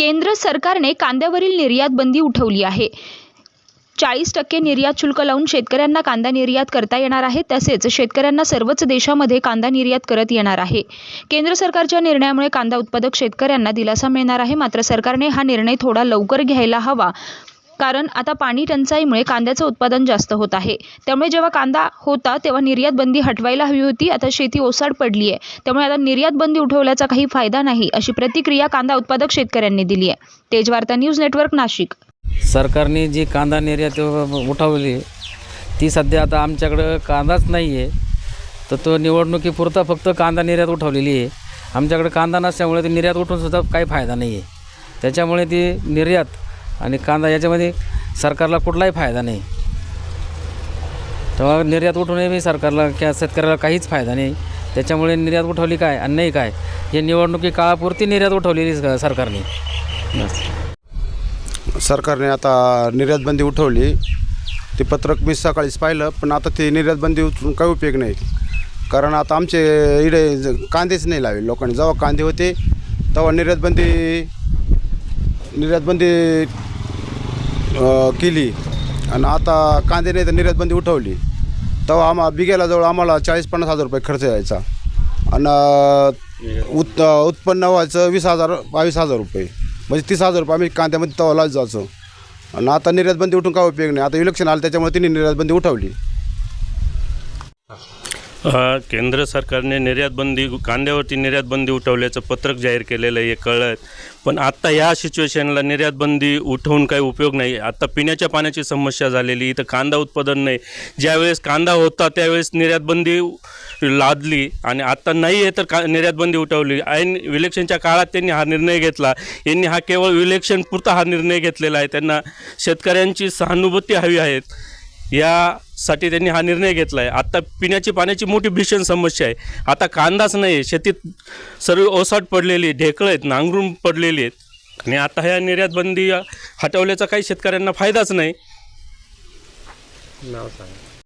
केंद्र सरकारने कांद्यावरील निर्यात बंदी उठवली आहे. चाळीस टक्के निर्यात शुल्क लावून शेतकऱ्यांना कांदा निर्यात करता येणार आहे तसेच शेतकऱ्यांना सर्वच देशामध्ये कांदा निर्यात करत येणार आहे. केंद्र सरकारच्या निर्णयामुळे कांदा उत्पादक शेतकऱ्यांना दिलासा मिळणार आहे मात्र सरकारने हा निर्णय थोडा लवकर घ्यायला हवा कारण आता पाणी टंचाईमुळे कांद्याचं उत्पादन जास्त होत आहे. त्यामुळे जेव्हा कांदा होता तेव्हा निर्यात बंदी हटवायला हवी होती. आता शेती ओसाड पडली आहे त्यामुळे आता निर्यात बंदी उठवल्याचा काही फायदा नाही अशी प्रतिक्रिया कांदा उत्पादक शेतकऱ्यांनी दिली आहे. Tejvarta news network Nashik. सरकारने जी कांदा निर्यात उठवली ती सध्या आता आमच्याकडं कांदाच नाही आहे तर तो निवडणुकीपुरता फक्त कांदा निर्यात उठवलेली आहे. आमच्याकडे कांदा नसल्यामुळे ती निर्यात उठूनसुद्धा काही फायदा नाही आहे त्याच्यामुळे ती निर्यात आणि कांदा याच्यामध्ये सरकारला कुठलाही फायदा नाही. तेव्हा निर्यात उठवणे सरकारला किंवा शेतकऱ्याला काहीच फायदा नाही. त्याच्यामुळे निर्यात उठवली काय आणि नाही काय हे निवडणुकी काळापुरती निर्यात उठवलेली सरकारने. सरकारने आता निर्यात बंदी उठवली. ते पत्रक मी सकाळीच पाहिलं पण आता ते निर्यात बंदी काही उपयोग नाही. कारण आता आमचे इडे ज- कांदेच नाही लावले लोकांनी. जेव्हा कांदे होते तेव्हा निर्यात बंदी निर्यात बंदी केली. आणि आता कांदे नाही तर निर्यातबंदी उठवली. तेव्हा आम्हा बिघेलाजवळ जवळ आम्हाला चाळीस पन्नास हजार रुपये खर्च यायचा. आणि उत् उत्पन्न व्हायचं वीस हजार बावीस हजार रुपये. म्हणजे तीस हजार रुपये आम्ही कांद्यामध्ये तवा लाच जायचो. आणि आता निर्यातबंदी उठून काय उपयोग नाही. आता इलेक्शन आलं त्याच्यामुळे तिने निर्यातबंदी उठवली. केंद्र सरकारने निर्यात बंदी कांद्यावरती निर्यात बंदी उठवल्याचं पत्रक जाहीर केलेलं आहे हे कळलं आहे. पण आत्ता या सिच्युएशनला निर्यात बंदी उठवून काही उपयोग नाही. आत्ता पिण्याच्या पाण्याची समस्या झालेली इथं कांदा उत्पादन नाही. ज्यावेळेस कांदा होता त्यावेळेस निर्यात बंदी लादली आणि आत्ता नाही आहे तर का निर्यात बंदी उठवली. ऐन इलेक्शनच्या काळात त्यांनी हा निर्णय घेतला. यांनी हा केवळ इलेक्शन पुरता हा निर्णय घेतलेला आहे. त्यांना शेतकऱ्यांची सहानुभूती हवी आहेत यासाठी त्यांनी हा निर्णय घेतला आहे आत्ता पिण्याची पाण्याची मोठी भीषण समस्या आहे. आता कांदाच नाही आहे. शेतीत सर्व ओसाट पडलेली आहे, ढेकळं आहेत नांगरून पडलेली आहेत. आणि आता ह्या निर्यात बंदी हटवल्याचा काही शेतकऱ्यांना फायदाच नाही. नाव सांगा.